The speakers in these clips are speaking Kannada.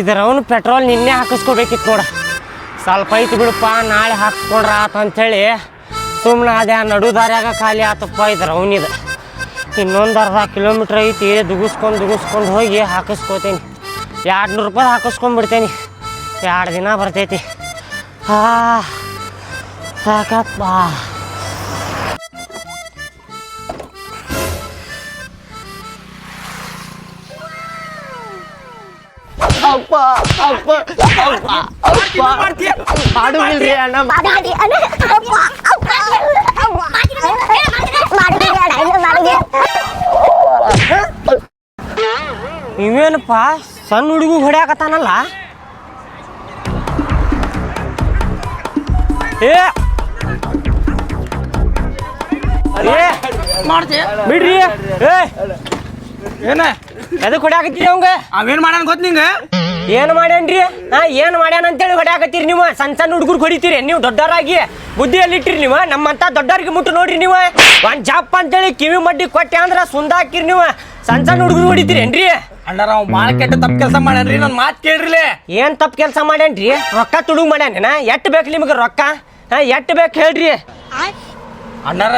ಇದ್ರ ಅವನು ಪೆಟ್ರೋಲ್ ನಿನ್ನೆ ಹಾಕಿಸ್ಕೋಬೇಕಿತ್ತು ನೋಡ. ಸ್ವಲ್ಪ ಐತಿ ಬಿಡಪ್ಪ, ನಾಳೆ ಹಾಕಿಸ್ಕೊಂಡ್ರ ಆತ ಅಂಥೇಳಿ ಸುಮ್ಮನೆ ಅದೇ ನಡು ಖಾಲಿ ಆತಪ್ಪ ಇದ್ರ ಅವನಿದ ಇನ್ನೊಂದು ಅರ್ಧ ಕಿಲೋಮೀಟ್ರ್ ಐತಿ ದುಗಿಸ್ಕೊಂಡು ದುಗಿಸ್ಕೊಂಡು ಹೋಗಿ ಹಾಕಿಸ್ಕೋತೀನಿ. ಎರಡು ನೂರು ರೂಪಾಯಿ ಹಾಕಿಸ್ಕೊಂಡ್ಬಿಡ್ತೇನೆ ಎರಡು ದಿನ ಬರ್ತೈತಿ. ಹಾ ಸಾಕಪ್ಪ. ಅಪ್ಪ ಅಪ್ಪ ಅಪ್ಪ. ಅಪ್ಪ ಮಾಡುವಿಲ್ರಿ ಅಣ್ಣ. ಇವೇನಪ್ಪ ಸಣ್ಣ ಹುಡುಗ ಹೊಡ್ಯಾಕತ್ತಾನಲ್ಲ? ಏ. ಏ. ಮಾಡ್ತಿ ಬಿಡ್ರಿ. ಏ. ಏನ? ಎದಕ್ಕೆ ಕೊಡಾಕತ್ತೀರಿ ಅವಂಗ? ಅವೇನ್ ಮಾಡ್ಯಾನ ಗೊತ್ತ ನಿಂಗ? ಏನು ಮಾಡ್ಯಾನ್ರಿ? ಹಾ ಏನು ಮಾಡ್ಯಾನ ಅಂತೇಳಿ ಹೊಡ್ಯಾಕತ್ತೀರಿ ನೀವು? ಸಣ್ಣ ಸಣ್ಣ ಹುಡುಗರು ಹೊಡಿತೀರಿ. ನೀವು ದೊಡ್ಡವರಾಗಿ ಬುದ್ಧಿಯಲ್ಲಿ ಇಟ್ಟಿರಿ ನೀವು? ನಮ್ಮಂತ ದೊಡ್ಡವ್ರಿಗೆ ಮುಟ್ಟು ನೋಡ್ರಿ ನೀವು? ಒಂದ್ ಜಾಪ್ ಅಂತೇಳಿ ಕಿವಿ ಮಡ್ಡಿ ಕೊಟ್ಟೆ ಅಂದ್ರ ಸುಂದ ಹಾಕಿರಿ ನೀವು? ಸಣ್ಣ ಸಣ್ಣ ಹುಡುಗರು ಹೊಡಿತೀರಿ ಏನ್ರಿ? ಅಣ್ಣ ನಾವು ಮಾರ್ಕೆಟ್ ಕೆಟ್ಟ ತಪ್ಪ ಕೆಲಸ ಮಾಡ್ಯಾನ್ರಿ. ನನ್ ಮಾತ್ ಕೇಳ್ರಿ ಏನ್ ತಪ್ಪು ಕೆಲಸ ಮಾಡ್ಯಾನ್ರಿ? ರೊಕ್ಕ ತುಡುಗ್ ಮಾಡ್ಯಾನ ಎಟ್ ಬೇಕು ನಿಮಗೆ ರೊಕ್ಕ? ಹಾ ಎಟ್ ಬೇಕು ಹೇಳ್ರಿ? ಅಣ್ಣಾರ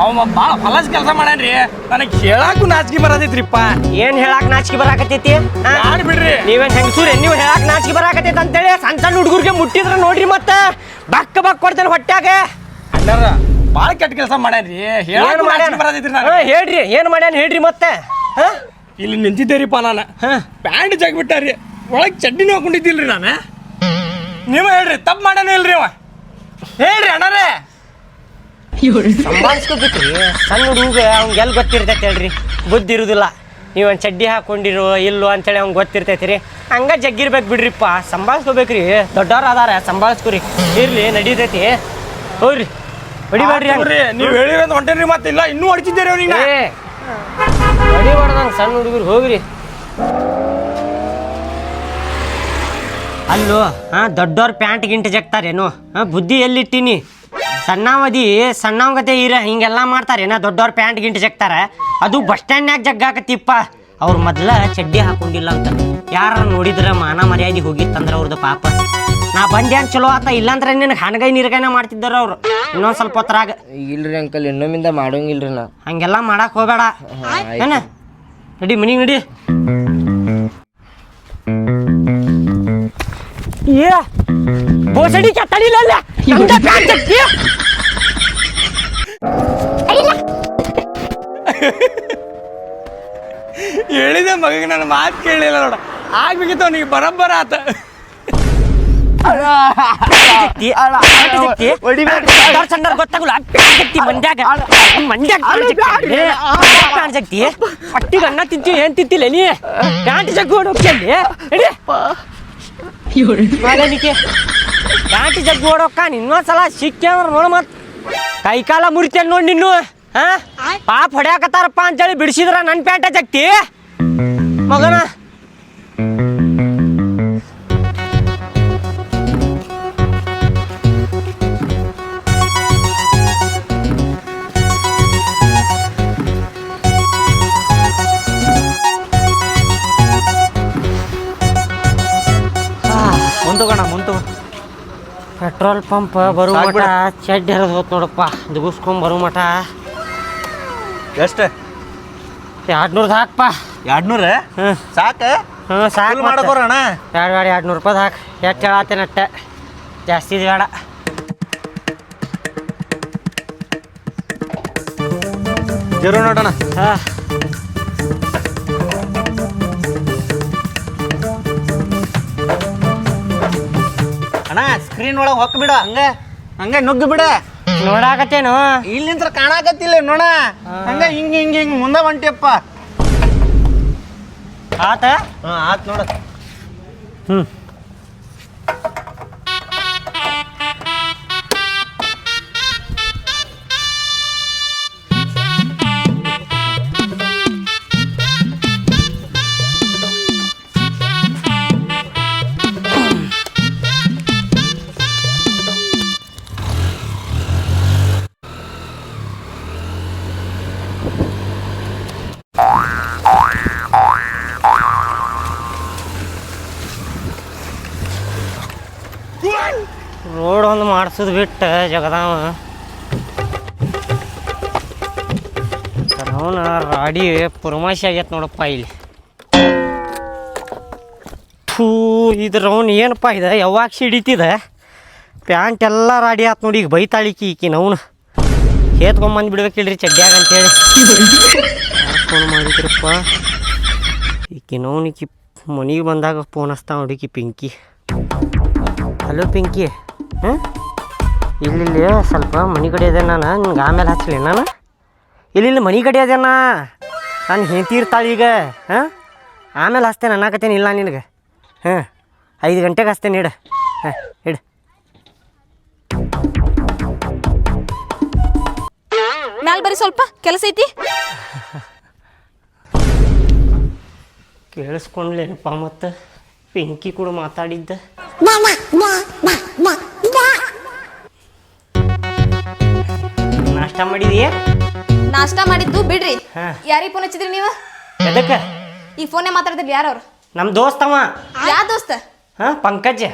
ಅವ ಬಾಳ ಫಲಸ್ ಕೆಲಸ ಮಾಡ್ಯಾನ್ರಿ. ನನಗ್ ಹೇಳಾಕು ನಾಚಿಕೆ ಬರತೈತ್ರಿಪ್ಪ. ಏನ್ ಹೇಳಾಕ್ ನಾಚಿಕೆ ಬರಾಕತೈತಿ ಹಾ? ಯಾರು ಬಿಡ್ರಿ? ನೀವೇನ್ ಹೆಂಗಸೂರಿ ನೀವು ಹೇಳಾಕ್ ನಾಚಿಕೆ ಬರಾಕತೈತಿ ಅಂತೇಳಿ ಸಣ್ಣ ಸಣ್ಣ ಹುಡುಗರಿಗೆ ಮುಟ್ಟಿದ್ರ ನೋಡ್ರಿ ಮತ್ತ. ಬಕ್ಕ ಬಕ್ ಕೊಡ್ತೇನೆ ಅಣ್ಣಾರ ಬಾಳ ಕೆಟ್ಟ ಕೆಲಸ ಮಾಡ್ಯಾನ್ರಿ. ಹೇಳಾಕ ನಾಚಿಕೆ ಬರತೈತ್ರಿ ನಾನು ಹೇಳ್ರಿ ಏನ್ ಮಾಡ್ಯಾನ ಹೇಳ್ರಿ ಮತ್ತೆ. ಹಾ? ಇಲ್ಲಿ ನಿಂತಿದ್ದೇರಿಪ್ಪ ನಾನು. ಹಾ. ಪ್ಯಾಂಟ್ ಜಗ್ಬಿಟ್ಟಾರಿ. ಒಳಗ್ ಚಡ್ಡಿನೂ ಹಾಕೊಂಡಿದ್ದಿಲ್ರಿ ನಾನು. ನೀವ ಹೇಳ್ರಿ ತಪ್ಪು ಮಾಡ್ಯಾನ ಇಲ್ರಿ ಅವ. ಹೇಳ್ರಿ ಅಣ್ಣಾರೇ. ಸಂಭಾಳಿಸ್ಕೋಬೇಕ್ರಿ ಸಣ್ಣ ಹುಡುಗ ಅವ್ನಿಗೆ ಎಲ್ಲಿ ಗೊತ್ತಿರ್ತೈತೆ ಹೇಳ್ರಿ. ಬುದ್ಧಿ ಇರುದಿಲ್ಲ. ನೀವು ಒಂದು ಚಡ್ಡಿ ಹಾಕೊಂಡಿರೋ ಇಲ್ಲೋ ಅಂತೇಳಿ ಅವ್ನಿಗೆ ಗೊತ್ತಿರ್ತೈತಿ ರೀ. ಹಂಗ ಜಗ್ಗಿರ್ಬೇಕು ಬಿಡ್ರಿಪ್ಪ. ಸಂಭಾಳಿಸ್ಕೋಬೇಕ್ರಿ ದೊಡ್ಡವ್ರು ಅದಾರ ಸಂಭಾಳಿಸ್ಕೊರಿ. ಇರ್ಲಿ ನಡೀತೈತಿ. ಹೋಗ್ರಿ. ಹೊಡಿಬೇಡ್ರಿ ಹಂಗ್. ನೋಡ್ರಿ ನೀವು ಹೇಳಿರೋದು ಹೊಂಟೇನ್ರಿ ಮತ್ತೆ ಇಲ್ಲ ಇನ್ನೂ ಹೊಡಿತಿದ್ದೀರಿ ಅವ್ನಿಗೆ ಹೊಡಿಬಾರ್ದಂಗೆ ಸಣ್ಣ ಹುಡುಗರು ಹೋಗ್ರಿ. ಅಲ್ಲೋ ಹಾ ದೊಡ್ಡವ್ರ ಪ್ಯಾಂಟ್ ಗಿಂಟ್ ಜಗ್ತಾರೇನು. ಹಾ ಬುದ್ಧಿ ಎಲ್ಲಿಟ್ಟಿನಿ? ಸಣ್ಣವದಿ ಸಣ್ಣವಂಗತೆ ಇರ ಹಿಂಗೆಲ್ಲ ಮಾಡ್ತಾರೆ. ಏನ ದೊಡ್ಡವ್ರ ಪ್ಯಾಂಟ್ ಗಿಂಟ್ ಜಗ್ತಾರ. ಅದು ಬಸ್ ಸ್ಟ್ಯಾಂಡ್ನ್ಯಾಗ ಜಗ್ಗಾಕತ್ತಿಪ್ಪ. ಅವ್ರು ಮೊದ್ಲ ಚಡ್ಡಿ ಹಾಕೊಂಡಿಲ್ಲ ಅಂತ. ಯಾರ ನೋಡಿದ್ರ ಮಾನ ಮರ್ಯಾದೆ ಹೋಗಿತ್ತಂದ್ರ ಅವ್ರದ್ದು ಪಾಪ. ನಾ ಬಂದ್ಯಾನ್ ಚಲೋ ಆತ ಇಲ್ಲಾಂದ್ರೆ ನಿನಗೆ ಹಣಗೈ ನೀರ್ಗೈನ ಮಾಡ್ತಿದ್ದಾರ ಅವ್ರು. ಇನ್ನೊಂದು ಸ್ವಲ್ಪ ಹೊತ್ತರಾಗ ಇಲ್ರಿ ಅಂಕಲ್ ಇನ್ನೊಮ್ಮಿಂದ ಮಾಡೋಂಗಿಲ್ರಿ ನಾ ಹಂಗೆಲ್ಲ ಮಾಡಕ್ ಹೋಗ್ಬೇಡ. ಏನ? ನಡಿ ಮನಿಗೆ ನಡಿ. ಏ ಬೋಸಡಿ ತಡಿಲ್ಲ ನಮ್ದ ಪ್ಯಾಂಟ್. ಹೇಳಿದೆ ಮಗಗೆ ನನ್ನ ಮಾತು ಕೇಳಿಲ್ಲ ನೋಡ. ಆಗ್ಬೇಕಿತ್ತು ಅವನಿಗೆ ಬರಬ್ಬರ ಆತ. ಗೊತ್ತಾಗಲ್ಲ. ಮಂಡ್ಯಾಗ. ಮಂಡ್ಯಾಗ ಪ್ಯಾಂಟ್ ಅನ್ನ ತಿಂತೀವಿ ಏನ್ ತಿಂತಿಲ್ಲ ನೀ? ಪ್ಯಾಂಟ್ ಜಗ್ಗು ಹೋಗ್ತಿಯಲ್ಲಿ ನಡಿ ಮಾಲನಿಕೆ ಪ್ಯಾಂಟ್ ಜಗ್ಗು ಓಡೋಕ್ಕ ಇನ್ನೊಂದ್ಸಲ ಸಿಕ್ಕಿ ಅಂದ್ರೆ ನೋಡು ಮತ್ ಕೈ ಕಾಲ ಮುರಿತೇನೆ ನೋಡಿ ನಿನ್ನು ಹಾ? ಪಾಪ ಹೊಡ್ಯಾಕತ್ತಾರಪ್ಪ ಅಂತೇಳಿ ಬಿಡಿಸಿದ್ರ ನನ್ನ ಪ್ಯಾಂಟ ಜಗ್ತಿ. ಮಗನ ಪೆಟ್ರೋಲ್ ಪಂಪ್ ಬರೋ ಮಠ ಚೆಡ್ ಹರಿದು ಹೋತ್ ನೋಡಪ್ಪ. ದುಗಿಸ್ಕೊಂಡ್ ಬರೋ ಮಠ. ಎಷ್ಟು? ಎರಡ್ನೂರ್ದು ಹಾಕ್ಪ. ಎರಡ್ನೂರ? ಸಾಕ? ಹ್ಞೂ ಸಾಕು ಮಾಡಕೋರಣ ಬೇಡ ಬೇಡ ಎರಡು ನೂರು ರೂಪಾಯಿ ಹಾಕಿ. ಎಷ್ಟು ಹೇಳತ್ತೇನೆ ಅಟ್ಟೆ. ಜಾಸ್ತಿ ಇದು ಬೇಡ. ಜೀರೋ ನೋಡೋಣ. ಹಾಂ. ಸ್ಕ್ರೀನ್ ಒಳಗೆ ಹೊಕ್ ಬಿಡ ಹಂಗ ಹಂಗ ನುಗ್ಗಿ ಬಿಡ. ನೋಡಾಕತ್ತೇನು? ಇಲ್ಲಿಂತ್ರ ಕಾಣಾಕತ್ತಿಲ್ಲ ನೋಡ. ಹಂಗ ಹಿಂಗ ಹಿಂಗ ಹಿಂಗ ಮುಂದೆ ಹೊಂಟಿಯಪ್ಪ. ಆತ? ಹ್ಮ್ ಆತ್ ನೋಡ. ಹ್ಞೂ ಕೆಲ್ಸದ ಬಿಟ್ಟು ಜಗದಾವ. ಅವನ ರಾಡಿ ಪುರಮಾಶಿ ಆಗೈತೆ ನೋಡಪ್ಪ ಇಲ್ಲಿ. ಥೂ, ಇದ್ರ ಏನಪ್ಪ ಇದೆ? ಯಾವಾಗ ಸಿಡಿತಿದ ಪ್ಯಾಂಟ್ ಎಲ್ಲ ರಾಡಿ ಆತು ನೋಡಿ, ಈಗ ಬೈತಾಳಿಕಿ ಈಕಿ ನವ್ನು ಹೇತ್ಕೊಂಬಂದು ಬಿಡ್ಬೇಕಿಲ್ರಿ ಚಡ್ಡ್ಯಾಗ ಅಂತೇಳಿ. ಫೋನ್ ಮಾಡಿದ್ರಪ್ಪ. ಈಕಿ ನೋವ್ನಿಕಿ ಮನೆಗೆ ಬಂದಾಗ ಫೋನ್ ಹಚ್ತಾವ ನೋಡಿಕಿ ಪಿಂಕಿ. ಹಲೋ ಪಿಂಕಿ. ಹಾಂ ಇಲ್ಲಿ ಸ್ವಲ್ಪ ಮನೆ ಕಡೆ ಅದೇ ನಾನು ನಿಮ್ಗೆ ಆಮೇಲೆ ಹಚ್ಚಲಿ ನಾನು. ಇಲ್ಲಿ ಇಲ್ಲಿ ಮನೆ ಕಡೆ ಅದೇನ ನಾನು ಹೆಂತಿರ್ತಾಳೆ ಈಗ ಹಾಂ? ಆಮೇಲೆ ಹಚ್ತೇನೆ ಅನ್ನಕತ್ತೇನೆ ಇಲ್ಲ ನಿನಗೆ. ಹಾಂ? ಐದು ಗಂಟೆಗೆ ಹಚ್ತೇನೆ ಇಡು. ಹಾಂ ಇಡ. ಮ್ಯಾಲೆ ಬರೀ ಸ್ವಲ್ಪ ಕೆಲಸ ಐತಿ? ಕೇಳಿಸ್ಕೊಂಡ್ಲೇನಪ್ಪ ಮತ್ತು? ಪಿಂಕಿ ಕೂಡ ಮಾತಾಡಿದ್ದ. ನಾಷ್ಟ ಮಾಡಿದೀಯ? ನಾಷ್ಟ ಮಾಡಿದ್ದು ಬಿಡ್ರಿ. ಹಾ. ಯಾರಿಗೆ ಫೋನ್ ಹಚ್ಚಿದ್ರಿ ನೀವು? ಎದಕ್ಕ? ಈ ಫೋನೇ ಮಾತಾಡ್ತಿದ್ರಿ ಯಾರವ್ರು? ನಮ್ಮ ಅವ. ಯಾ ದೋಸ್ತ? ಹಾ ಪಂಕಜ್.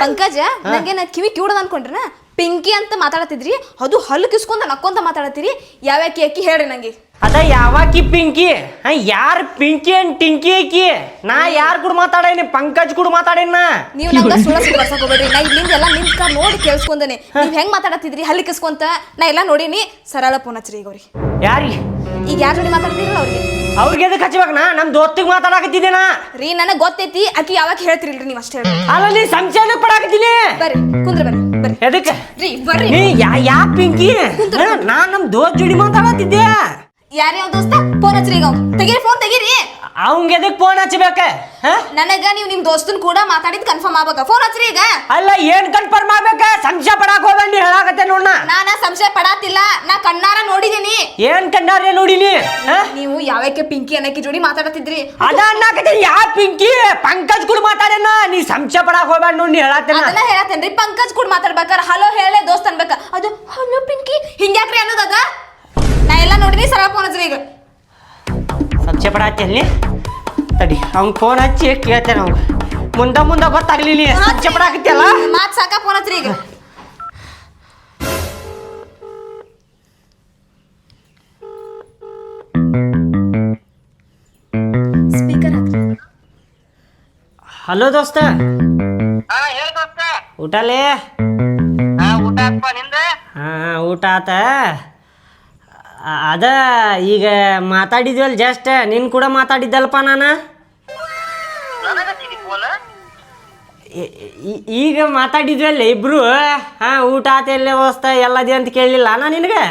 ಪಂಕಜ? ನಂಗೆ ನಾ ಕಿವಿ ಕಿವಿಡದ ಅನ್ಕೊಂಡ್ರನ? ಪಿಂಕಿ ಅಂತ ಮಾತಾಡತಿದ್ರಿ. ಅದು ಹಲ್ಲು ಕಿಸ್ಕೊಂತ ನಕ್ಕೊಂತ ಮಾತಾಡತ್ತೀರಿ ಯಾವ್ಯಾಕೆ ಅಕ್ಕಿ ಹೇಳ್ರಿ ನಂಗೆ. ಅದ ಯಾವಾಕಿ ಪಿಂಕಿ? ಹಾ ಯಾರು ಪಿಂಕಿ ಅನ್ ಟಿಂಕಿ ಆಕಿ ನಾ ಯಾರ್ ಕೂಡ ಮಾತಾಡೇನಿ ಪಂಕಜ್ ಕೂಡ ಮಾತಾಡೇನ ನೀವು ಸುಳ್ಳ ಸುಳ್ಳು ಬರ್ಸಕ್ ಹೋಗ್ಬೇಡ್ರಿ ನಾ ಇಲ್ಲಿಂದ ಎಲ್ಲ ನಿಂತ ನೋಡಿ ಕೇಳಿಸ್ಕೊಂಡೇನೆ. ನೀವ್ ಹೆಂಗ್ ಮಾತಾಡತಿದ್ರಿ ಹಲ್ಲಿ ಕಿಸ್ಕೊಂತ ನಾ ಎಲ್ಲ ನೋಡೀನಿ. ಸರಳ ಫೋನ್ ಹಚ್ಚ್ರಿ ಈಗ ಅವ್ರಿಗೆ. ಯಾರಿ? ಈಗ ಯಾರ ಜೋಡಿ ಮಾತಾಡ್ತಿರಲ್ಲ ಅವ್ರಿಗೆ? ಅವ್ರಿಗೆ ಎದಕ್ಕೆ ಹಚ್ಬೇಕು ನಾ? ನಮ್ ದೋಸ್ತಿಗೆ ಮಾತಾಡಕತ್ತಿದ್ದೇನ ರೀ ನನಗ್ ಗೊತ್ತೈತಿ. ಅಕ್ಕಿ ಯಾವಾಗ ಹೇಳ್ತಿರಲ್ರಿ ನೀವು ಅಷ್ಟೇ ಹೇಳ್ರಿ ಅಲ್ಲ ನೀ ಪಡಾಕತ್ತೀನಿ ಬರ್ರಿ ಕುಂದ್ರ ಬರ್ರಿ ಬರ್ರಿ. ಎದಕ್ಕೆ ರೀ ಬರ್ರಿ. ನೀ ಯಾ ಯಾ ಪಿಂಕಿ? ಹಾ, ನಾ ನಮ್ ದೋಸ್ತ ಜೋಡಿ ಮಾತಾಡತ್ತಿದ್ದೆ ಯಾರೇ ಅವ್ನ ದೋಸ್ತ ಫೋನ್ ಹಚ್ಚ್ರಿ ಈಗ ಅವ್ನ್. ತೆಗೀರಿ ಫೋನ್ ತೆಗೀರಿ. ಅವಂಗ ಎದಕ್ ಫೋನ್ ಹಚ್ಚಬೇಕ ಹಾ? ನನಗ ನೀವು ನಿಮ್ ದೋಸ್ತನ್ ಕೂಡ ಮಾತಾಡಿದ್ ಕನ್ಫರ್ಮ್ ಆಗ್ಬೇಕ. ಫೋನ್ ಹಚ್ಚ್ರಿ ಈಗ. ಅಲ್ಲ ಏನ್ ಕನ್ಫರ್ಮ್ ಆಗ್ಬೇಕ? ಸಂಶಯ ಪಡಾಕ್ ಹೋಗ್ಬೇಡಿ ಹೇಳಾಕತ್ತೆ ನೋಡ್ನ. ನಾನ ಸಂಶಯ ಪಡಾತಿಲ್ಲ. ನಾ ಕಣ್ಣಾರ ನೋಡಿದೀನಿ. ಏನ್ ಕಂಡಾರೆ ನೋಡಿನಿ ಹಾ? ನೀವು ಯಾವ್ಯಾಕೆ ಪಿಂಕಿ ಅನ್ನಕ್ಕೆ ಜೋಡಿ ಮಾತಾಡತಿದ್ರಿ ಅದ ಅನ್ನಕತ್ತೀನಿ. ಯಾ ಪಿಂಕಿ? ಪಂಕಜ್ ಕೂಡ ಮಾತಾಡೇನ? ನೀ ಸಂಶಯ ಪಡಾಕ್ ಹೋಗ್ಬೇಡ ನೋಡಿ ಹೇಳತ್ತೇನ ಅದನ್ನ ಹೇಳತ್ತೇನ್ರಿ. ಪಂಕಜ್ ಕೂಡ ಮಾತಾಡ್ಬೇಕಾರ. ಹಲೋ ಹೇಳೆ ದೋಸ್ತ್ ಅನ್ಬೇಕ. ಅದು ಹಲೋ ಪಿಂಕಿ. ಹಿಂಗ್ಯಾಕ್ರಿ ಅನ್ನೋದದ ನಾ ಎಲ್ಲ ನೋಡಿನಿ ಸರ ಫೋನ್ ಹಚ್ಚ್ರಿ ಈಗ. ಸಂಶಯ ಅಲ್ಲಿ. ತಡಿ ಅವ್ನ್ ಫೋನ್ ಹಚ್ಚಿ ಕೇಳ್ತೇನೆ ಅವ್ಗ ಮುಂದ ಮುಂದ ಗೊತ್ತಾಗ್ಲಿಲ್ಲ ಸಂಶಯ ಹಾಕತ್ತಲ್ಲ ಮಾತ್ ಸಾಕ ಫೋನ್ ಹಚ್ಚ್ರಿ ಈಗ. ಸ್ಪೀಕರ್ ಹಲೋ ದೋಸ್ತ. ಹಾ ಹೇಳ ದೋಸ್ತ. ಊಟಲೇ ಹಾ ಊಟ ಆತ್ಪ ನಿಂದ? ಹಾ ಊಟ ಆತ. ಅದ ಈಗ ಮಾತಾಡಿದ್ವಲ್ಲ ಜಸ್ಟ್ ನಿನ್ ಕೂಡ ಮಾತಾಡಿದ್ದಲ್ಪ ನಾನು? ಈಗ ಮಾತಾಡಿದ್ವಲ್ಲ ಇಬ್ರು ಹಾ ಊಟ ಆತ ಎಲ್ಲೇ ವ್ಯವಸ್ಥೆ ಎಲ್ಲದಿ ಅಂತ ಕೇಳಲಿಲ್ಲ ನಾ ನಿನಗೆ?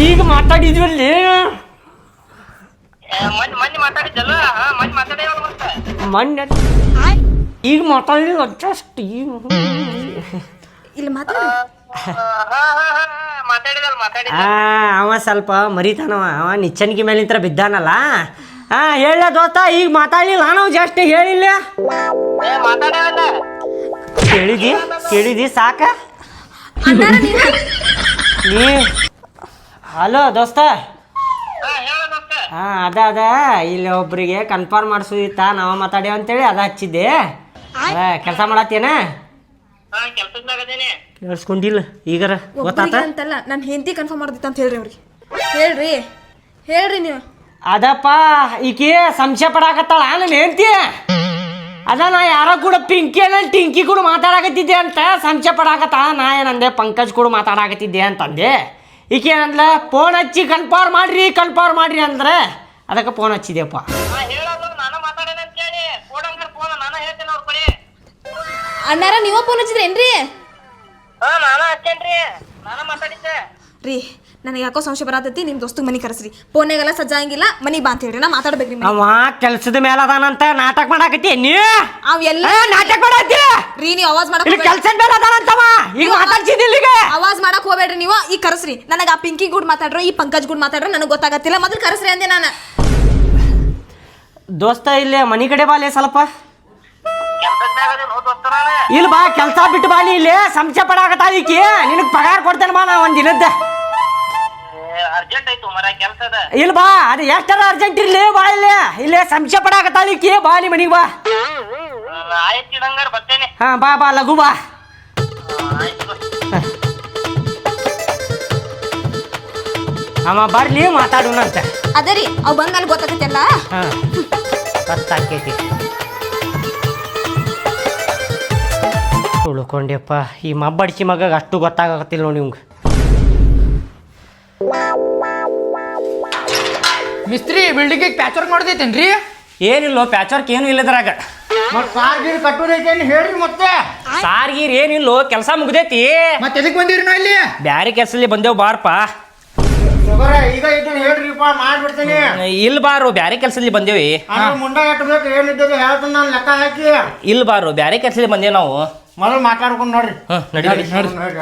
ಈಗ ಮಾತಾಡಿದ್ವಲ್ಲ ಮೊನ್ನೆ ಮೊನ್ನೆ ಈಗ ಮಾತಾಡಿದ ಜಸ್ಟ್ ಈಗ ಇಲ್ಲಿ ಮಾತಾಡಿ. ಹಾ ಹಾ ಹಾ ಹಾ ಮಾತಾಡಿದಲ್ಲ ಮಾತಾಡಿದ ಆ ಅವ ಸ್ವಲ್ಪ ಮರಿತಾನವ. ಅವ ನಿಚ್ಚನಿಗೆ ಮೇಲಿಂತ್ರ ಬಿದ್ದಾನಲ್ಲ. ಹಾ ಹೇಳ ದೋಸ್ತ ಈಗ ಮಾತಾಡಲಿಲ್ಲ ನಾವು ಜಸ್ಟ್ ಹೇಳಿಲ್ಲ. ಕೇಳಿದಿ ಕೇಳಿದಿ ಸಾಕ. ನೀ ಹಲೋ ದೋಸ್ತ. ಹಾ ಹೇಳ ದೋಸ್ತ. ಹಾ ಅದ ಅದ. ಇಲ್ಲಿ ಒಬ್ರಿಗೆ ಕನ್ಫರ್ಮ್ ಮಾಡಿಸಿತ್ತ ನಾವ ಮಾತಾಡ್ಯಾವ ಅಂತೇಳಿ ಅದ ಹಚ್ಚಿದ್ದೆ. ಅದ ಕೆಲಸ ಮಾಡತ್ತೇನ ಕೇಳಿಸ್ಕೊಂಡಿಲ್ಲ ಈಗರ ಗೊತ್ತಾತ? ಒಬ್ಬರಿಗೆ ಅಂತಲ್ಲ ನನ್ನ ಹೆಂಡತಿ ಕನ್ಫರ್ಮ್ ಮಾಡ್ದಿತ್ತು ಅಂತ ಹೇಳ್ರಿ ಅವ್ರಿಗೆ. ಹೇಳ್ರಿ ಹೇಳ್ರಿ ನೀವು. ಅದಪ್ಪ ಈಕೆ ಸಂಶಯ ಪಡಾಕತ್ತಾಳ ನನ್ನ ಹೆಂಡತಿ? ಅದ ನಾ ಯಾರೋ ಕೂಡ ಪಿಂಕಿ ಅನ್ನಲ್ಲಿ ಟಿಂಕಿ ಕೂಡ ಮಾತಾಡಕತ್ತಿದ್ದೆ ಅಂತ ಸಂಶಯ ಪಡಾಕತ್ತ ನಾ ಏನಂದೆ ಪಂಕಜ್ ಕೂಡ ಮಾತಾಡಕತ್ತಿದ್ದೆ ಅಂತಂದೆ. ಈಕೆ ಏನಂದ್ಲ ಫೋನ್ ಹಚ್ಚಿ ಕನ್ಫರ್ಮ್ ಮಾಡ್ರಿ ಕನ್ಫರ್ಮ್ ಮಾಡ್ರಿ ಅಂದ್ರೆ ಅದಕ್ಕೆ ಫೋನ್ ಹಚ್ಚಿದೆಪ್ಪ ಹಾ ಹೇಳೋದು ನಾನು ಮಾತಾಡೇನೆ ಅಂತ ಹೇಳಿ ಕೊಡಂಗಾರ ಫೋನ್ ನಾನು ಹೇಳ್ತೇನೆ ಅವ್ರ ಕಡೆ ಅಣ್ಣಾರ ನೀವ ಫೋನ್ ಹಚ್ಚಿದ್ರೇನ್ರಿ ಹಾ ನಾನು ಹಚ್ಚೇನ್ರಿ ನಾನು ಮಾತಾಡಿದ್ದೆ. ರೀ ನನಗೆ ಯಾಕೋ ಸಂಶಯ ಬರತೈತಿ ನಿಮ್ಮ ದೋಸ್ತಿಗೆ ಮನಿ ಕರೆಸ್ರಿ. ಫೋನ್ಯಾಗೆಲ್ಲ ಸಜ್ಜಾಗಿಲ್ಲ ಮನಿ ಬಾ ಅಂತ ಹೇಳ್ರಿ ನಾ ಮಾತಾಡ್ಬೇಕ್ರಿ ಮನೆ. ಅವ ಕೆಲ್ಸದ ಮೇಲೆ ಅದಾನಂತ ನಾಟಕ ಮಾಡಾಕತ್ತಿ ನೀ? ಅವ್ ಎಲ್ಲ ಏ, ನಾಟಕ ಮಾಡತ್ತಿ ರೀ ನೀವು ಅವಾಜ್ ಮಾಡಕ್ ಇಲ್ಲಿ ಹೋಗ್ಬೇಡ್ರಿ. ಕೆಲ್ಸದ ಮೇಲೆ ಅದಾನಂತವ ಈಗ ಮಾತಾಡ್ಸಿದ್ದಿಲ್ಲ ಈಗ ಅವಾಜ್ ಮಾಡಕ್ ಹೋಗ್ಬೇಡ್ರಿ ನೀವು ಈಗ ಕರೆಸ್ರಿ. ನನಗೆ ಆ ಪಿಂಕಿ ಗುಡ್ ಮಾತಾಡ್ರೋ ಈ ಪಂಕಜ್ ಗುಡ್ ಮಾತಾಡ್ರೋ ನನಗೆ ಗೊತ್ತಾಗತ್ತಿಲ್ಲ ಮೊದಲು ಕರೆಸ್ರಿ ಅಂದೆ ನಾನು. ದೋಸ್ತ ಇಲ್ಲಿ ಮನಿ ಕಡೆ ಬಾಲೆ ಸ್ವಲ್ಪ. ಇಲ್ಲಿ ಬಾ ಕೆಲಸ ಬಿಟ್ಟು ನೀ ಇಲ್ಲಿ ಸಂಶಯ ಪಡಾಕತ್ತಾಳ ಈಕಿ ನಿನಗೆ ಪಗಾರ ಕೊಡ್ತೇನೆ ಬಾ ನಾ ಒಂದ್ ದಿನದ ಇಲ್ಲಿ ಬಾ ಅದು ಎಷ್ಟರ ಅರ್ಜೆಂಟ್ ಇರ್ಲಿ ಬಾ ಇಲ್ಲಿ. ಇಲ್ಲೇ ಸಂಶಯ ಪಡಾಕತ್ತಾಳ ಈಕಿ ಬಾ ನೀ ಮನಿಗೆ ಬಾ. ಹಾ ಬಾ ಬಾ ಲಘು ಬಾ. ಅಮ್ಮ ಬರ್ಲಿ ಮಾತಾಡೋಣಂತೆ. ಅದೇ ರೀ ಅವ್ ಬಂದ್ ನನಗೆ ಗೊತ್ತಾಗತ್ತಲ್ಲ ಹಾ. ಗೊತ್ತಾಕೈತಿ. ಉಳ್ಕೊಂಡ್ಯಪ್ಪ ಈ ಮಬ್ಬಡಿಸಿ ಮಗ ಅಷ್ಟು ಗೊತ್ತಾಗತ್ತಿಲ್ಲ ನೋಡಿ ನಿಮ್ಗೆ ಮಿಸ್ತ್ರಿ ಬಿಲ್ಡಿಂಗಿಗೆ ಪ್ಯಾಚ್ ವರ್ಕ್ ಮಾಡ್ದೈತೇನ್ರಿ? ಏನಿಲ್ಲ ಪ್ಯಾಚರ್ಕ್ ಏನು ಇಲ್ಲದ್ರಾಗ ಮತ್ತೆ ಸಾರ್ ಗೀರ್ ಕಟ್ಟೋದೈತೇನು ಹೇಳ್ರಿ ಮತ್ತೆ? ಸಾರ್ಗೀರ್ ಏನಿಲ್ಲ ಕೆಲಸ ಮುಗ್ದೈತಿ. ಮತ್ತೆ ಎದಕ್ಕೆ ಬಂದಿರಿ ನಾ ಇಲ್ಲಿ? ಬ್ಯಾರೆ ಕೆಲಸದಲ್ಲಿ ಬಂದೇವು ಬಾರಪ್ಪ ಈಗ ಇದನ್ನ ಹೇಳ್ರಿಪ್ಪ ಮಾಡ್ಬಿಡ್ತೀನಿ. ಇಲ್ಲಿ ಬಾರು ಬ್ಯಾರೆ ಕೆಲಸದಲ್ಲಿ ಬಂದೇವಿ. ಮುಂಡ ಏನಿದ್ದದು ಹೇಳ್ತೀನಿ ನಾನು ಲೆಕ್ಕ ಹಾಕಿ. ಇಲ್ಲಿ ಬಾರು ಬ್ಯಾರೆ ಕೆಲಸದಲ್ಲಿ ಬಂದೇವು ನಾವು. ಮೊದಲು ಮಾತಾಡ್ಕೊಂಡು ನೋಡ್ರಿ. ಹ್ಮ್ ನಡಿ ನಡಿ ನೋಡ್ರಿ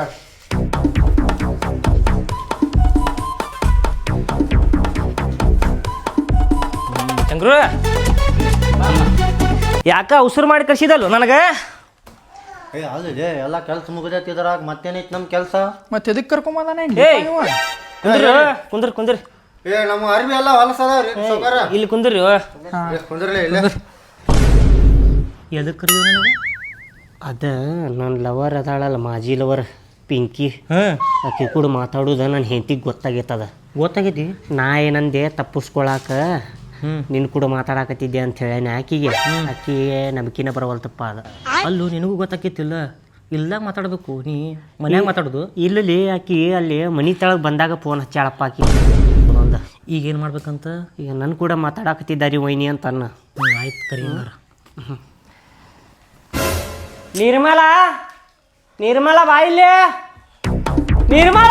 ಚಂಗ್ರು ಯಾಕ ಉಸಿರು ಮಾಡಿ ಕಳ್ಸಿದಲ್ಲ ನನಗೆ? ಏ ಇದೆ ಎಲ್ಲ ಕೆಲಸ ಮುಗಿದೈತಿ ಇದ್ರಾಗ ಮತ್ತೇನೈತಿ ನಮ್ಮ ಕೆಲಸ? ಮತ್ತೆ ಎದಕ್ಕೆ ಕರ್ಕೊಂಬಂದಾನೆ ಕುಂದ್ರಿ ಕುಂದ್ರಿ ಕುಂದ್ರಿ ಕುಂದ್ರ. ಏ ನಮ್ಮ ಅರ್ಬಿ ಎಲ್ಲ ಹೊಲಸ ಅದಾವ್ರಿ ಸೌಕರ ಇಲ್ಲಿ ಕುಂದ್ರಿ ಕುಂದ್ರಲೇ ಇಲ್ಲ. ಎದಕ್ಕೆ ಕರೀದ ನನಗೆ? ಅದ ನನ್ನ ಲವರ್ ಅದಾಳಲ್ಲ ಮಾಜಿ ಲವರ್ ಪಿಂಕಿ. ಆಕೆ ಕೂಡ ಮಾತಾಡೋದ ನನ್ನ ಹೆಂಡತಿಗೆ ಗೊತ್ತಾಗೈತದ. ಗೊತ್ತಾಗೈತಿ? ನಾ ಏನಂದೆ ತಪ್ಪಿಸ್ಕೊಳಾಕ ನಿನ್ ಕೂಡ ಮಾತಾಡಕತ್ತಿದ್ದೆ ಅಂತ ಹೇಳಿ ಆಕಿಗೆ. ಆಕಿ ನಂಬಿಕೆನ ಬರವಲ್ತಪ್ಪ ಅದ. ಅಲ್ಲೂ ನಿನಗೂ ಗೊತ್ತಾಕೈತಿಲ್ಲ? ಇಲ್ದಾಗ ಮಾತಾಡ್ಬೇಕು ನೀ ಮನ್ಯಾಗ ಮಾತಾಡೋದು? ಇಲ್ಲಲ್ಲಿ ಆಕಿ ಅಲ್ಲಿ ಮನಿ ತಳಗೆ ಬಂದಾಗ ಫೋನ್ ಹಚ್ಚಾಳಪ್ಪ ಆಕಿ. ಒಂದ ಈಗ ಏನು ಮಾಡ್ಬೇಕಂತ? ಈಗ ನನ್ನ ಕೂಡ ಮಾತಾಡಕತ್ತಿದ್ದಾರಿ ವೈನಿ ಅಂತ ಅನ್ನ. ಆಯ್ತು ಕರಿ ಹಂಗಾರ. ನಿರ್ಮಲ ನಿರ್ಮಲ ಬಾಯಿಲೆ ನಿರ್ಮಲ!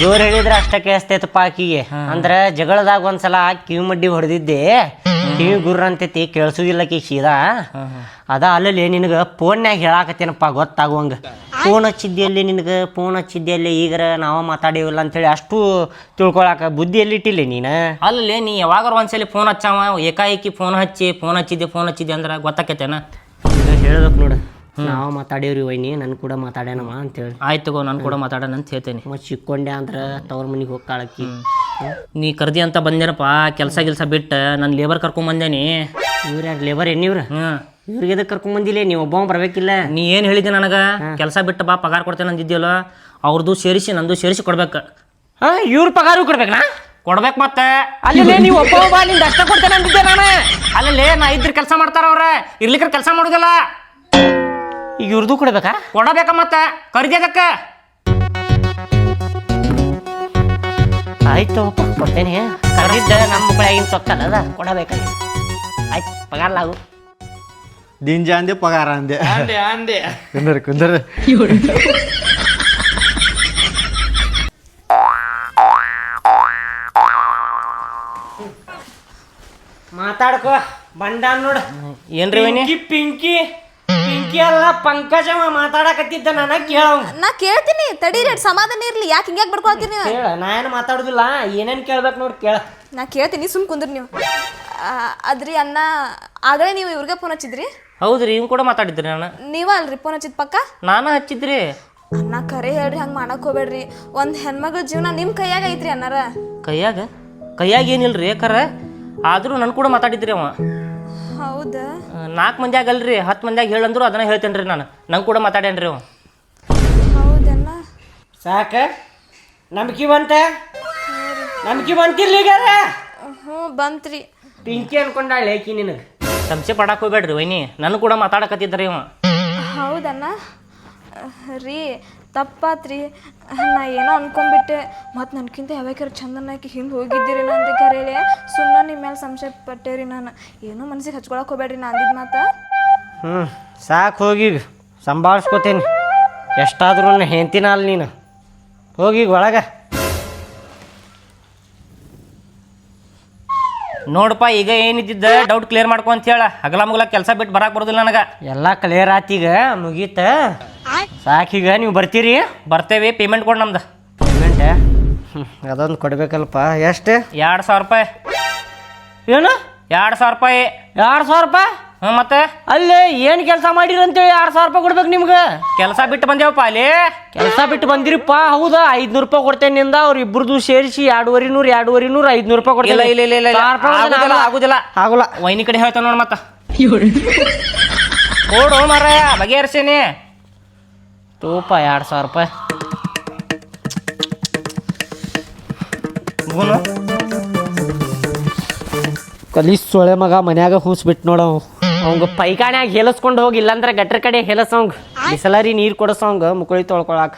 ಜೋರ್ ಹೇಳಿದ್ರೆ ಅಷ್ಟ ಕೇಳಿಸ್ತೈತಪ್ಪ ಆಕಿಗೆ. ಅಂದ್ರೆ ಜಗಳದಾಗ ಒಂದ್ಸಲ ಕಿವಿ ಮಡ್ಡಿ ಹೊಡೆದಿದ್ದೆ. ಕಿವಿ ಗುರ್ರ ಅಂತೈತಿ ಕೇಳಿಸೋದಿಲ್ಲ ಕಿ ಸೀದಾ. ಅದ ಅಲ್ಲಲ್ಲಿ ನಿನಗ ಫೋನ್ಯಾಗ ಹೇಳಾಕತ್ತೇನಪ್ಪ ಗೊತ್ತಾಗುವಂಗ. ಫೋನ್ ಹಚ್ಚಿದ್ದೆ ಅಲ್ಲಿ ನಿನಗೆ? ಫೋನ್ ಹಚ್ಚಿದ್ದೆ ಅಲ್ಲಿ ಈಗರ ನಾವ ಮಾತಾಡಿವಲ್ಲ ಅಂತೇಳಿ ಅಷ್ಟು ತಿಳ್ಕೊಳಕ ಬುದ್ಧಿ ಎಲ್ಲಿಟ್ಟಿಲ್ಲ ನೀನು? ಅಲ್ಲಲ್ಲಿ ನೀ ಯಾವಾಗಾರ ಒಂದ್ಸಲಿ ಫೋನ್ ಹಚ್ಚಾವ? ಏಕಾಏಕಿ ಫೋನ್ ಹಚ್ಚಿ ಫೋನ್ ಹಚ್ಚಿದ್ದೆ ಫೋನ್ ಹಚ್ಚಿದ್ದೆ ಅಂದ್ರೆ ಗೊತ್ತಾಕೈತೇನ? ಈಗ ಹೇಳ್ಬೇಕು ನೋಡು. ನಾವು ಮಾತಾಡೇವ್ರಿ ವೈನಿ ನನ್ ಕೂಡ ಮಾತಾಡ್ಯಾನವ ಅಂತೇಳಿ. ಆಯ್ತು ತಗೋ ನಾನು ಕೂಡ ಮಾತಾಡೋಣ ಅಂತ ಹೇಳ್ತೇನೆ. ಮತ್ತೆ ಸಿಕ್ಕೊಂಡೆ ಅಂದ್ರ ತವ್ರ ಮನಿಗೆ ಹೋಗ್ಕಾಳಕ್ಕಿ ನೀ ಕರ್ದಿ ಅಂತ ಬಂದೇನಪ್ಪ ಕೆಲಸ ಗಿಲ್ಸ ಬಿಟ್ಟು ನಾನು ಲೇಬರ್ ಕರ್ಕೊಂಡ್ ಬಂದೇನಿ ಇವ್ರ ಯಾರು ಲೇಬರ್ ಏನಿವ್ರ ಹ್ಮ್. ಇವ್ರಿಗೆ ಎದಕ್ಕೆ ಕರ್ಕೊಂಡ್ ಬಂದಿಲ್ಲ ನೀವು ಒಬ್ಬ ಬರ್ಬೇಕಿಲ್ಲ ನೀ ಏನು ಹೇಳಿದ್ದೆ ನನಗೆ? ಕೆಲಸ ಬಿಟ್ಟು ಬಾ ಪಗಾರ ಕೊಡ್ತೇನೆ ಅಂದಿದ್ಯಲ್ಲ ಅವ್ರದ್ದು ಸೇರಿಸಿ ನಂದು ಸೇರಿಸಿ ಕೊಡ್ಬೇಕು. ಹಾ ಇವ್ರ ಪಗಾರು ಕೊಡ್ಬೇಕನಾ ಕೊಡ್ಬೇಕು ಮತ್ತೆ. ಅಲ್ಲಿ ನೀವು ಒಬ್ಬ ಒಬ್ಬ ನಿಂದ ಅಷ್ಟ ಕೊಡ್ತೇನೆ ಅಂದಿದ್ದೆ ನಾನು. ಅಲ್ಲಲ್ಲಿ ನಾ ಇದ್ರ ಕೆಲಸ ಮಾಡ್ತಾರ ಅವ್ರ. ಇರ್ಲಿಕ್ಕೆ ಕೆಲಸ ಮಾಡೋದಿಲ್ಲ. ಈಗ ಇವ್ರದ್ದು ಕೊಡ್ಬೇಕಾ? ಕೊಡಬೇಕ ಮತ್ತೆ. ಕರ್ದಿಯದಕ್ಕೆ ಆಯ್ತು ಕೊಡ್ತೇನೆ. ಕರೆದಿದ್ದ ನಮ್ಮ ಮಕ್ಕಳಾಗಿನ ಸೊಕ್ಕಲ್ಲ ಕೊಡಬೇಕಾಗಿ ಆಯ್ತು ಪಗಾರ ಲಾಗು. ದಿಂಜ ಅಂದೆ ಪಗಾರ ಅಂದೆ ಅಂದೆ ಅಂದೆ ಕುಂದರ್ ಕುಂದ್ರ ಮಾತಾಡ್ಕೋ ಬಂಡಾ ನೋಡು. ಏನ್ರಿ ವೈನಿ? ಪಿಂಕಿ ಪಿಂಕಿ ಪಿಂಕಿ ಅಲ್ಲ ಪಂಕಜವ ಮಾತಾಡಕತ್ತಿದ್ದ ನನಗೆ ಕೇಳವ್ ನಾ ಕೇಳ್ತೀನಿ ತಡೀರಿ ಸಮಾಧಾನ ಇರ್ಲಿ ಯಾಕೆ ಹಿಂಗ್ಯಾಕ್ ಬಡ್ಕೊಳ್ತೀನಿ ನೀವು? ಕೇಳ ನಾ ಏನು ಮಾತಾಡುದಿಲ್ಲ ಏನೇನು ಕೇಳ್ಬೇಕು ನೋಡಿ ಕೇಳ. ನಾ ಕೇಳ್ತೀನಿ ಸುಮ್ ಕುಂದ್ರಿ ನೀವು. ಆ, ಅದ್ರಿ ಅನ್ನ ಆಗಲೇ ನೀವು ಇವ್ರಿಗೆ ಫೋನ್ ಹಚ್ಚಿದ್ರಿ? ಹೌದ್ರಿ ಇವ್ ಕೂಡ ಮಾತಾಡಿದ್ರಿ ನಾನು. ನೀವ ಅಲ್ರಿ ಫೋನ್ ಹಚ್ಚಿದ ಪಕ್ಕ? ನಾನು ಹಚ್ಚಿದ್ರಿ. ಅನ್ನ ಕರೆ ಹೇಳ್ರಿ ಹಂಗ ಮಾಡಕ್ ಹೋಗ್ಬೇಡ್ರಿ. ಒಂದ್ ಹೆಣ್ಮಗಳ ಜೀವನ ನಿಮ್ಮ ಕೈಯಾಗ ಐತ್ರಿ ಅನ್ನಾರ ಕೈಯಾಗ? ಕೈಯಾಗ ಏನಿಲ್ರಿ ಕರ? ಆದ್ರೂ ನನ್ ಕೂಡ ಮಾತಾಡಿದ್ರಿ ಅವ. ಹೌದಾ? ನಾಲ್ಕು ಮಂದ್ಯಾಗ ಅಲ್ರಿ ಹತ್ತು ಮಂದ್ಯಾಗ ಹೇಳಂದ್ರು ಅದನ್ನ ಹೇಳ್ತೇನ್ರಿ ನಾನು. ನಂಗೆ ಕೂಡ ಮಾತಾಡೇನ್ರಿ ಅವ. ಹೌದನ್ನ ಸಾಕ? ನಂಬಿಕೆ ಬಂತ? ನಂಬಿಕೆ ಬಂತಿರ್ಲಿ ಹ್ಞೂ ಬಂತ್ರಿ. ಪಿಂಕಿ ಅನ್ಕೊಂಡಾಳೆ ಏಕಿ ನಿನಗೆ. ಸಂಶಯ ಪಡಾಕ್ ಹೋಗ್ಬೇಡ್ರಿ ವೈನಿ. ನನ್ನ ಕೂಡ ಮಾತಾಡಕತ್ತಿದ್ರಿ ಇವ. ಹೌದಣ್ಣ. ರೀ ತಪ್ಪಾತ್ರಿ. ನಾ ಏನೋ ಅನ್ಕೊಂಡ್ಬಿಟ್ಟೆ ಮತ್ತು ನನಗಿಂತ ಯಾವಾಗಾರ ಚಂದನಾಕಿ ಹಿಂದೆ ಹೋಗಿದ್ದೀರಿ ನಾ ಅಂತ ಕರೇಳಿ ಸುಮ್ಮನೆ ನಿಮ್ಮ ಮೇಲೆ ಸಂಶಯ ಪಟ್ಟೇರಿ ನಾನು. ಏನೋ ಮನ್ಸಿಗೆ ಹಚ್ಕೊಳಕ್ ಹೋಗ್ಬೇಡ್ರಿ ನಾ ಅಂದಿದ್ದು ಮಾತಾ. ಹ್ಞೂ ಸಾಕು ಹೋಗಿ ಸಂಭಾಳಿಸ್ಕೋತೀನಿ. ಎಷ್ಟಾದ್ರೂ ಹೆಂತಿನ ಅಲ್ಲಿ ನೀನು. ಹೋಗಿ ಒಳಗೆ. ನೋಡಪ್ಪ ಈಗ ಏನಿದ್ದಿದ್ದ ಡೌಟ್ ಕ್ಲಿಯರ್ ಮಾಡ್ಕೊ ಅಂತ ಹೇಳ. ಹಗಲ ಮುಗಲ ಕೆಲಸ ಬಿಟ್ಟು ಬರಕ್ ಬರೋದಿಲ್ಲ ನನಗೆ. ಎಲ್ಲ ಕ್ಲಿಯರ್ ಆತೀಗ ಮುಗೀತ. ಸಾಕೀಗ ನೀವು ಬರ್ತೀರಿ? ಬರ್ತೇವೆ ಪೇಮೆಂಟ್ ಕೊಡು ನಮ್ದು. ಪೇಮೆಂಟ್ ಅದೊಂದು ಕೊಡ್ಬೇಕಲ್ಪ. ಎಷ್ಟು? ಎರಡು ಸಾವಿರ ರೂಪಾಯಿ. ಏನು? ಎರಡು ಸಾವಿರ ರೂಪಾಯಿ. ಎರಡು ಸಾವಿರ ರೂಪಾಯಿ? ಹ್ಞೂ ಮತ್ತೆ? ಅಲ್ಲೇ ಏನು ಕೆಲಸ ಮಾಡಿರಿ ಅಂತೇಳಿ ಎರಡು ಸಾವಿರ ರೂಪಾಯಿ ಕೊಡ್ಬೇಕು ನಿಮ್ಗೆ? ಕೆಲಸ ಬಿಟ್ಟು ಬಂದೇವಪ್ಪ ಅಲ್ಲಿ? ಕೆಲಸ ಬಿಟ್ಟು ಬಂದಿರಿಪ್ಪ ಹೌದಾ? ಐದ್ನೂರು ರೂಪಾಯಿ ಕೊಡ್ತೇನೆ ನಿಂದ ಅವ್ರ ಇಬ್ಬರದು ಸೇರಿಸಿ ಎರಡೂವರೆ ನೂರು ಎರಡೂವರೆ ನೂರು ಐದ್ನೂರು ರೂಪಾಯಿ ಕೊಡ್ತೇನೆ. ಇಲ್ಲ ಇಲ್ಲ ಇಲ್ಲ ಇಲ್ಲ. ಇಲ್ಲ. ಸಾವಿರ ರೂಪಾಯಿ ಕೊಡ್ತೇನೆ, ಆಗುದಿಲ್ಲ ಆಗುದಿಲ್ಲ. ಆಗುಲ್ಲ. ವೈನಿ ಕಡೆ ಹೇಳ್ತಾನ ನೋಡ್ ಮತ್ತ. ಓಡು ಮಾರಾಯ ಬಗೆಹರಿಸೇನಿ ತೂಪ ಎರಡು ಸಾವಿರ ರೂಪಾಯಿ. ಕಲೀಸ್ ಸೊಳೆ ಮಗ ಮನ್ಯಾಗ ಹೂಸ್ ಬಿಟ್ಟು ನೋಡವ್ ಅವಂಗ ಪೈಖಾನ್ಯಾಗ ಹೇಲಸ್ಕೊಂಡು ಹೋಗಿ ಇಲ್ಲಾಂದ್ರೆ ಗಟ್ರ ಕಡೆ ಹೇಲಸವಂಗ ಬಿಸಲಾರಿ ನೀರು ಕೊಡಸವಂಗ ಮುಕುಳಿ ತೊಳ್ಕೊಳಾಕ.